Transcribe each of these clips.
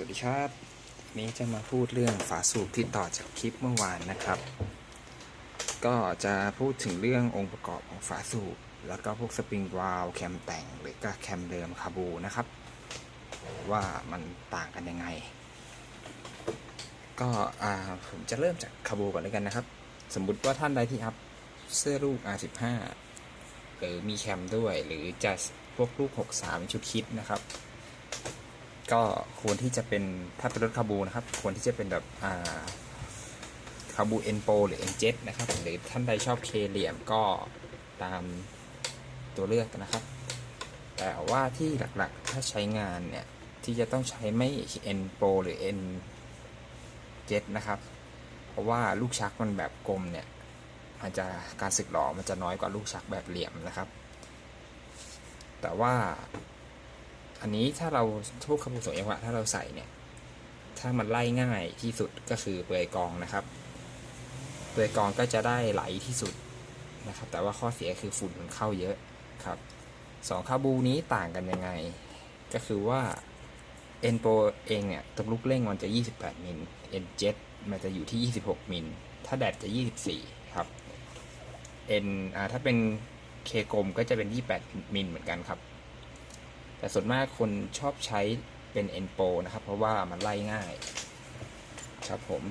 วัสดีครับนี้จะมาพูดเรื่องฝาสูบที่ต่อจากคลิปเมื่อวานนะครับ ก็จะพูดถึงเรื่ององค์ประกอบของฝาสูบ แล้วก็พวกสปริงวาลวแคมแต่งหรือก็แคมเดิมคาบูนะครับ ว่ามันต่างกันยังไง ก็อ่าผมจะเริ่มจากคาบูก่อนเลยกันนะครับ สมมุติว่าท่านใดที่อัพเสื้อลูก R15 หรือมีแคมด้วย หรือจะพวกลูก 63 ชุดคิดนะครับ ก็ควรที่จะเป็นถ้าเป็นรถคาบูนะครับ ควรที่จะเป็นแบบอ่าคาบูเอ็นโปหรือเอ็นเจ็นะครับหรือท่านใดชอบเคเหลี่ยมก็ตามตัวเลือกนะครับ แต่ว่าที่หลักๆถ้าใช้งานเนี่ย ที่จะต้องใช้ไม่เอ็นโปหรือเอ็นเจ็นะครับ เพราะว่าลูกชักมันแบบกลมเนี่ยมันจะการสึกหลอมันจะน้อยกว่าลูกชักแบบเหลี่ยมนะครับ แต่ว่า อันนี้ถ้าเราทุกคำพูดสองจังหวะถ้าเราใส่เนี่ย ถ้ามันไล่ง่ายที่สุดก็คือเปลือยกองนะครับ เปลือยกองก็จะได้ไหลที่สุดนะครับ แต่ว่าข้อเสียคือฝุ่นมันเข้าเยอะครับสองคาบูนี้ต่างกันยังไง ก็คือว่า n p r o เองเนี่ยตรงลูกเร่งมันจะ 28 มิล n jet มันจะอยู่ที่ 26 มิล ถ้าแดดจะ 24 ครับ n อ่าถ้าเป็นเคกลมก็จะเป็น 28 มิลเหมือนกันครับ แต่ส่วนมากคนชอบใช้เป็น n p r o นะครับ เพราะว่ามันไล่ง่าย ครับผม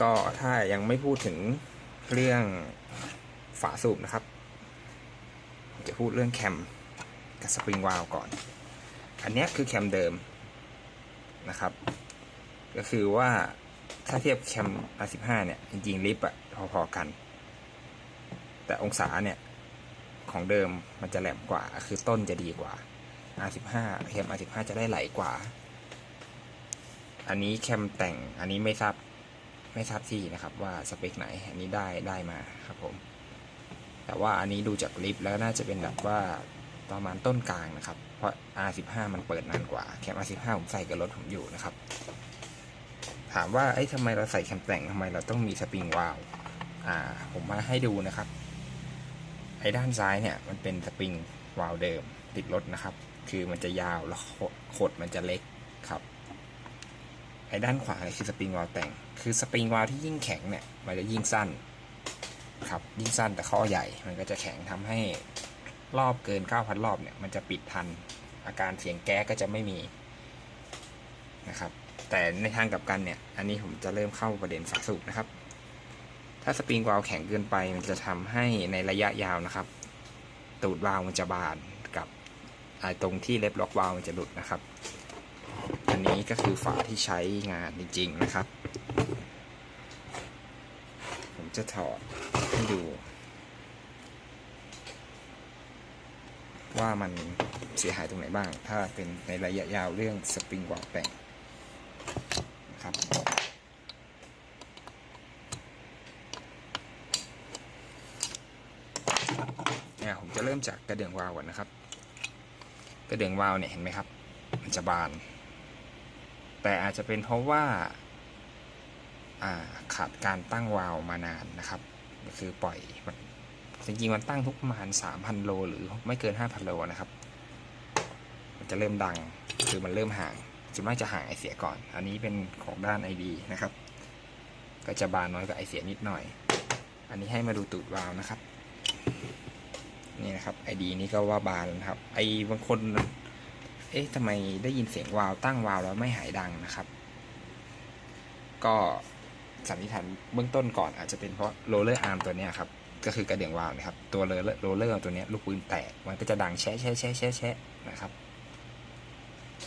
ก็ถ้ายังไม่พูดถึงเรื่องฝาสูบนะครับ จะพูดเรื่องแคมกับสปริงวาลก่อน อันนี้คือแคมเดิมนะครับ ก็คือว่าถ้าเทียบแคม R15 เนี่ย จริงๆ ลิฟต์อะพอๆกัน แต่องศาเนี่ย ของเดิมมันจะแหลมกว่า คือต้นจะดีกว่า R15 แคม R15 จะได้ไหลกว่า อันนี้แคมแต่งอันนี้ไม่ทราบไม่ทราบที่นะครับว่าสเปคไหน อันนี้ได้ได้มาครับผม แต่ว่าอันนี้ดูจากลิฟต์แล้วน่าจะเป็นแบบว่าประมาณต้นกลางนะครับ เพราะ R15 มันเปิดนานกว่า แคม R15 ผมใส่กับรถผมอยู่นะครับ ถามว่าไอ้ทำไมเราใส่แคมแต่งทำไมเราต้องมีสปริงวาลวอ่า ผมมาให้ดูนะครับ ไอ้ด้านซ้ายเนี่ยมันเป็นสปริงวาลวเดิมติดรถนะครับ คือมันจะยาวแล้วขดมันจะเล็กครับไอ้ด้านขวาเนี่ยคือสปริงวาลวแต่ง คือสปริงวาลวที่ยิ่งแข็งเนี่ยมันจะยิ่งสั้นครับยิ่งสั้นแต่ข้อใหญ่มันก็จะแข็งทำให้รอบเกิน 9,000 รอบเนี่ยมันจะปิดทัน อาการเสียงแก๊สก็จะไม่มีนะครับ แต่ในทางกลับกันเนี่ย อันนี้ผมจะเริ่มเข้าประเด็นฝาสูบนะครับ ถ้าสปริงวาลวแข็งเกินไป มันจะทำให้ในระยะยาวนะครับ ตูดวาล์วมันจะบานกับตรงที่เล็บล็อกวาล์วมันจะหลุดนะครับ อันนี้ก็คือฝาที่ใช้งานจริง ๆ นะครับ ผมจะถอดให้ดู ว่ามันเสียหายตรงไหนบ้าง ถ้าเป็นในระยะยาวเรื่องสปริงวาล์วแต่งนะครับ เนี่ยผม จากกระเดื่องวาล์วก่อนนะครับ กระเดื่องวาล์วเนี่ยเห็นไหมครับ มันจะบาน แต่อาจจะเป็นเพราะว่าาขาดการตั้งวาล์วมานานนะครับ ก็คือปล่อยมันจริงๆมันตั้งทุกประมาณ3,000 โล หรือไม่เกิน 5,000 โลนะครับ มันจะเริ่มดังคือมันเริ่มห่างส่วนมากจะห่างไอเสียก่อน อันนี้เป็นของด้าน ID นะครับ ก็จะบานน้อยกว่าไอเสียนิดหน่อย อันนี้ให้มาดูตูดวาล์วนะครับ นะครับ ID นี้ก็ว่าบานนะครับ ไอบางคน เอ๊ะทำไมได้ยินเสียงวาล์วตั้งวาล์วแล้วไม่หายดังนะครับ ก็สันนิษฐานเบื้องต้นก่อนอาจจะเป็นเพราะโรเลอร์อาร์มตัวนี้ครับ ก็คือกระเดื่องวาล์วนะครับ ตัวโรเลอร์โรเลอร์ตัวนี้ลูกปืนแตกมันก็จะดังแชะแชะแชะแชะแชะนะครับ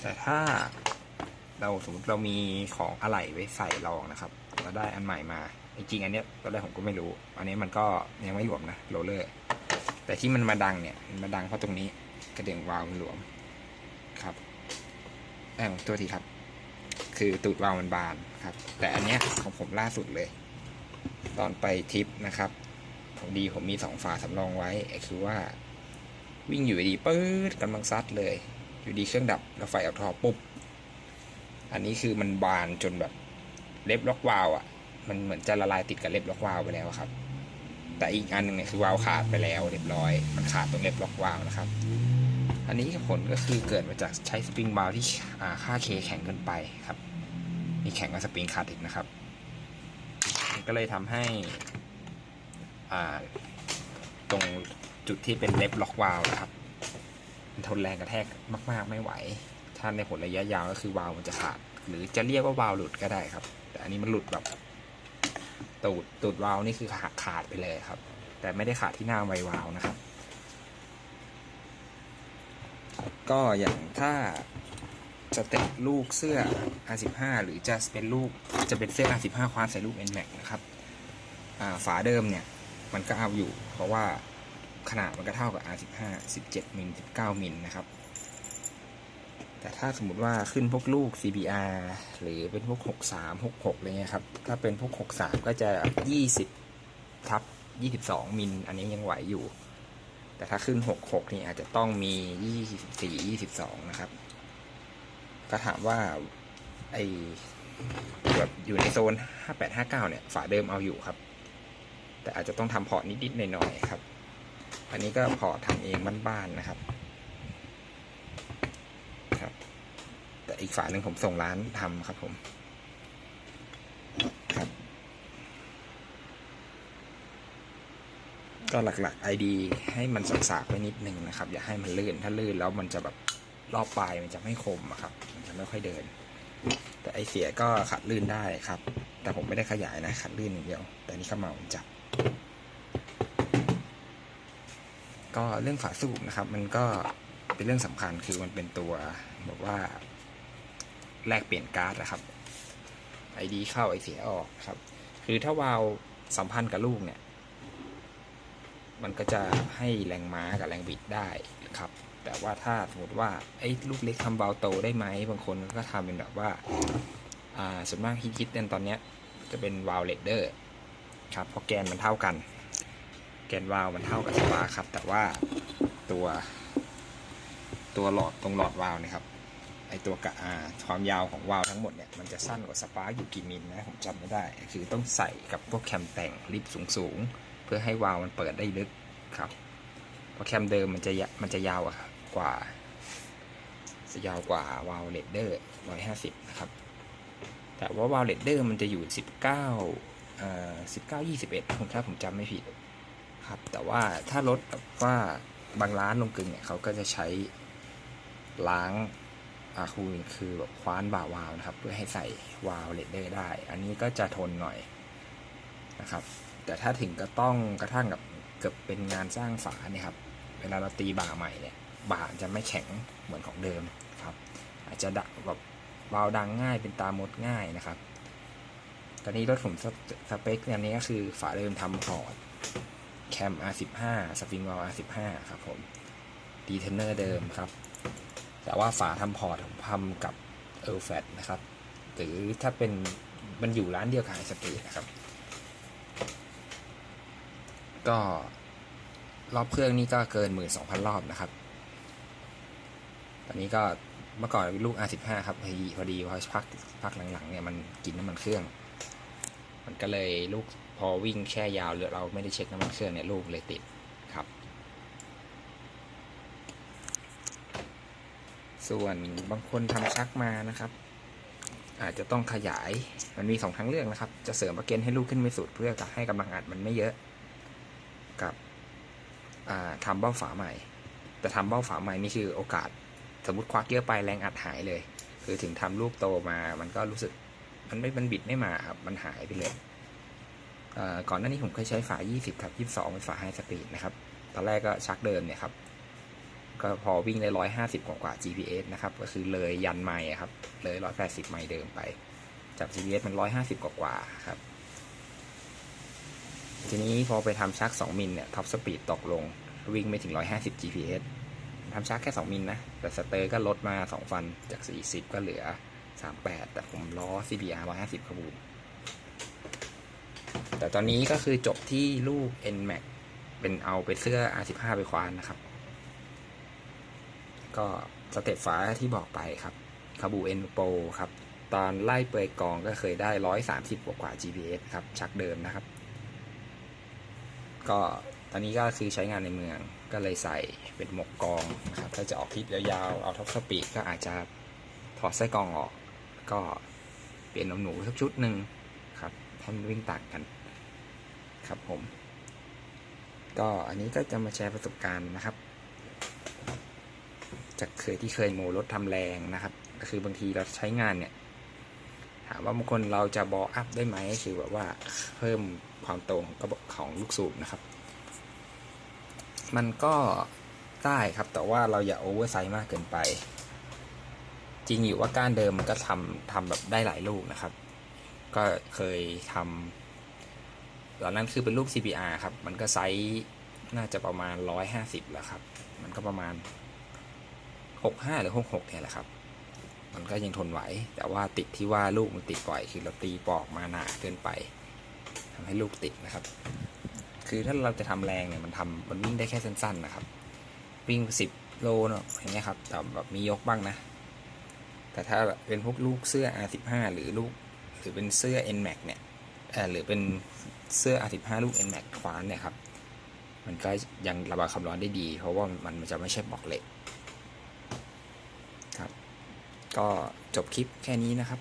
แต่ถ้าเราสมมติเรามีของอะไหล่ไว้ใส่รองนะครับเราได้อันใหม่มาจริงๆอันเนี้ยตอนแรกผมก็ไม่รู้ อันนี้มันก็ยังไม่หลวมนะโรเลอร์ แต่ที่มันมาดังเนี่ยมันมาดังเพราะตรงนี้กระเดื่องวาล์วมันหลวมครับแอบตัวทีครับ คือตูดวาล์วมันบานครับ แต่อันเนี้ยของผมล่าสุดเลย ตอนไปทริปนะครับของดีผมมีสองฝาสำรองไว้คือว่า วิ่งอยู่ดีปื๊ดกำลังซัดเลย อยู่ดีเครื่องดับแล้วไฟออกทอปุ๊บอันนี้คือมันบานจนแบบเล็บล็อกวาวอะ มันเหมือนจะละลายติดกับเล็บล็อกวาวไปแล้วครับ แต่อีกอันหนึงเนี่ยคือวาล์วขาดไปแล้วเรียบร้อย มันขาดตรงเล็บล็อกวาล์วนะครับ อันนี้ผลก็คือเกิดมาจากใช้สปริงบาล์วที่ค่าเคแข็งเกินไปครับ มีแข็งกับสปริงขาดอีกนะครับมันก็เลยทำให้อ่าตรงจุดที่เป็นเล็บล็อกวาล์วนะครับ มันทนแรงกระแทกมาก ๆ ไม่ไหว ถ้าในผลระยะยาวก็คือวาล์วมันจะขาด หรือจะเรียกว่าวาล์วหลุดก็ได้ครับ แต่อันนี้มันหลุดแบบ ตูดตูดวาล์วนี่คือขาดขาดไปเลยครับ แต่ไม่ได้ขาดที่หน้าไววาล์วนะครับ ก็อย่างถ้าจะเตะลูกเสื้อ R15 หรือจะเป็นลูกจะเป็นเสื้อ R15 คว้าใส่ลูก NMAX นะครับฝาเดิมเนี่ยมันก็เอาอยู่ เพราะว่าขนาดมันก็เท่ากับ R15 17มิล19มิลนะครับ แต่ถ้าสมมติว่าขึ้นพวกลูก CBR หรือเป็นพวก 63 66อะไรเงี้ยครับ ถ้าเป็นพวก 63 ก็จะ 20 ทับ 22 มิล อันนี้ยังไหวอยู่ แต่ถ้าขึ้น 66 นี่อาจจะต้องมี 24 22 นะครับ ก็ถามว่า ไอแบบอยู่ในโซน 58 59 เนี่ย ฝาเดิมเอาอยู่ครับ แต่อาจจะต้องทำพอร์ตนิดๆหน่อยๆครับ อันนี้ก็พอร์ตทำเองบ้านๆนะครับครับ แต่อีกฝาหนึ่งผมส่งร้านทำครับผมครับ ก็หลักๆ ID ให้มันสากๆไว้นิดนึงนะครับ อย่าให้มันลื่นถ้าลื่นแล้วมันจะแบบรอบปลายมันจะไม่คมครับ มันจะไม่ค่อยเดิน แต่ไอเสียก็ขัดลื่นได้ครับ แต่ผมไม่ได้ขยายนะ ขัดลื่นอย่างเดียว แต่นี่ก็เมาจับ ก็เรื่องฝาสูบนะครับ มันก็เป็นเรื่องสำคัญคือมันเป็นตัวแบบว่า แลกเปลี่ยนการ์ดนะครับไอดีเข้าไอเสียออกครับ คือถ้าวาลสัมพันธ์กับลูกเนี่ย มันก็จะให้แรงม้ากับแรงบิดได้ครับ แต่ว่าถ้าสมมติว่าไอ้ลูกเล็กทำเบาโตได้ไหมบางคนก็ทำเป็นแบบว่าอ่าส่วนมากที่คิดกันตอนเนี้ยจะเป็นวาลเลดเดอร์ครับเพราะแกนมันเท่ากัน แกนวาลมันเท่ากับสปาร์ครับ แต่ว่าตัวตัวหลอดตรงหลอดวาลนะครับ ตัวกะอาความยาวของวาล์วทั้งหมดเนี่ยมันจะสั้นกว่าสปาร์อยู่กี่มิลนะผมจำไม่ได้ คือต้องใส่กับพวกแคมแต่งลิฟต์สูงๆเพื่อให้วาล์วมันเปิดได้ลึกครับเพราะแคมเดิมมันจะมันจะยาวกว่าจะยาวกว่าวาล์วเลดเดอร์150 นะครับ แต่ว่าวาล์วเลดเดอร์มันจะอยู่ 19เอ่อ19 21ผมถ้าผมจำไม่ผิดครับ แต่ว่าถ้ารถแบบว่าบางร้านลงกลึงเนี่ยเขาก็จะใช้ล้าง อาคูนคือแบบคว้านบ่าวาวนะครับ เพื่อให้ใส่วาล์วเลดเดอร์ได้ อันนี้ก็จะทนหน่อยนะครับ แต่ถ้าถึงก็ต้องกระทั่งกับเกือบเป็นงานสร้างฝาเนี่ยครับเวลาเราตีบ่าใหม่เนี่ยบ่าจะไม่แข็งเหมือนของเดิมครับอาจจะดักแบบวาวดังง่ายเป็นตามดง่ายนะครับ ตอนนี้รถผมสเปสเปคอันนี้ก็คือฝาเดิมทำพอร์ตแคม R15 สปริงวาล์ว R15 ครับผมดีเทนเนอร์เดิมครับ แต่ว่าฝาทำพอร์ตผมทำกับเอลแฟนะครับ หรือถ้าเป็นมันอยู่ร้านเดียวกับไอสปีนะครับ ก็รอบเครื่องนี่ก็เกิน 12,000 รอบนะครับ ตอนนี้ก็เมื่อก่อนเป็นลูก R15 ครับพอดีพอดีพอพักพักหลังๆเนี่ยมันกินน้ำมันเครื่อง มันก็เลยลูกพอวิ่งแช่ยาวเราไม่ได้เช็คน้ำมันเครื่องเนี่ยลูกเลยติดครับ ส่วนบางคนทำชักมานะครับ อาจจะต้องขยายมันมีสองทางเลือกนะครับ จะเสริมประเกนให้ลูกขึ้นไม่สุดเพื่อจะให้กำลังอัดมันไม่เยอะ กับอ่าทำเบ้าฝาใหม่ แต่ทำเบ้าฝาใหม่นี่คือโอกาส สมมติควักเยอะไปแรงอัดหายเลย คือถึงทำลูกโตมามันก็รู้สึกมันไม่มันบิดไม่มาครับมันหายไปเลยก่อนหน้านี้ผมเคยใช้ฝา 20 ครับ 22 เป็นฝาไฮสปีดนะครับ ตอนแรกก็ชักเดิมเนี่ยครับ ก็พอวิ่งได้150กว่ากว่า GPS นะครับ ก็คือเลยยันไมล์ครับ เลย180ไมล์เดิมไป จาก GPS มัน150กว่ากว่าครับ ทีนี้พอไปทำชัก2มิลเนี่ยท็อปสปีดตกลง วิ่งไม่ถึง150 GPS ทำชักแค่2มิลนะ แต่สเตอร์ก็ลดมา2ฟันจาก40ก็เหลือ38แต่ผมล้อ CBR 150ขบูนแต่ตอนนี้ก็คือจบที่ลูก NMAX เป็นเอาไปเสื้อ R15 ไปควานนะครับ ก็สเต็ปฟ้าที่บอกไปครับคาบูเอ็นโปครับ ตอนไล่เปยกองก็เคยได้130กว่ากว่า GPS ครับ ชักเดิมนะครับ ก็ตอนนี้ก็คือใช้งานในเมืองก็เลยใส่เป็นหมวกกองครับ ถ้าจะออกทิศยาวๆ เอาท็อปสปีดก็อาจจะถอดไส้กองออก ก็เปลี่ยนหนูสักชุดหนึ่งครับให้มันวิ่งต่างกันครับผม ก็อันนี้ก็จะมาแชร์ประสบการณ์นะครับ จากเคยที่เคยโมรถทำแรงนะครับ ก็คือบางทีเราใช้งานเนี่ย ถามว่าบางคนเราจะบออัพได้ไหมคือแบบว่าเพิ่มความตรงกระบอกของลูกสูบนะครับ มันก็ได้ครับแต่ว่าเราอย่าโอเวอร์ไซส์มากเกินไป จริงอยู่ว่าก้านเดิมมันก็ทำทำแบบได้หลายลูกนะครับ ก็เคยทำตอนนั้นคือเป็นลูก CPR ครับ มันก็ไซส์น่าจะประมาณ 150 แล้วครับ มันก็ประมาณ 65 หรือ 66 เนี่ยแหละครับ มันก็ยังทนไหว แต่ว่าติดที่ว่าลูกมันติดบ่อย คือเราตีปอกมาหนาเกินไปทำให้ลูกติดนะครับ คือถ้าเราจะทำแรงเนี่ยมันทำมันวิ่งได้แค่สั้นๆนะครับ วิ่ง 10 โลเนาะอย่างเงี้ยครับ แต่แบบมียกบ้างนะ แต่ถ้าเป็นพวกลูกเสื้อ R15 หรือลูก หรือเป็นเสื้อ NMAX เนี่ยเออหรือเป็นเสื้อ R15 ลูก NMAX ควานเนี่ยครับ มันก็ยังระบายความร้อนได้ดี เพราะว่ามันมันจะไม่ใช่ปลอกเหล็ก ครับ ก็จบคลิปแค่นี้นะครับ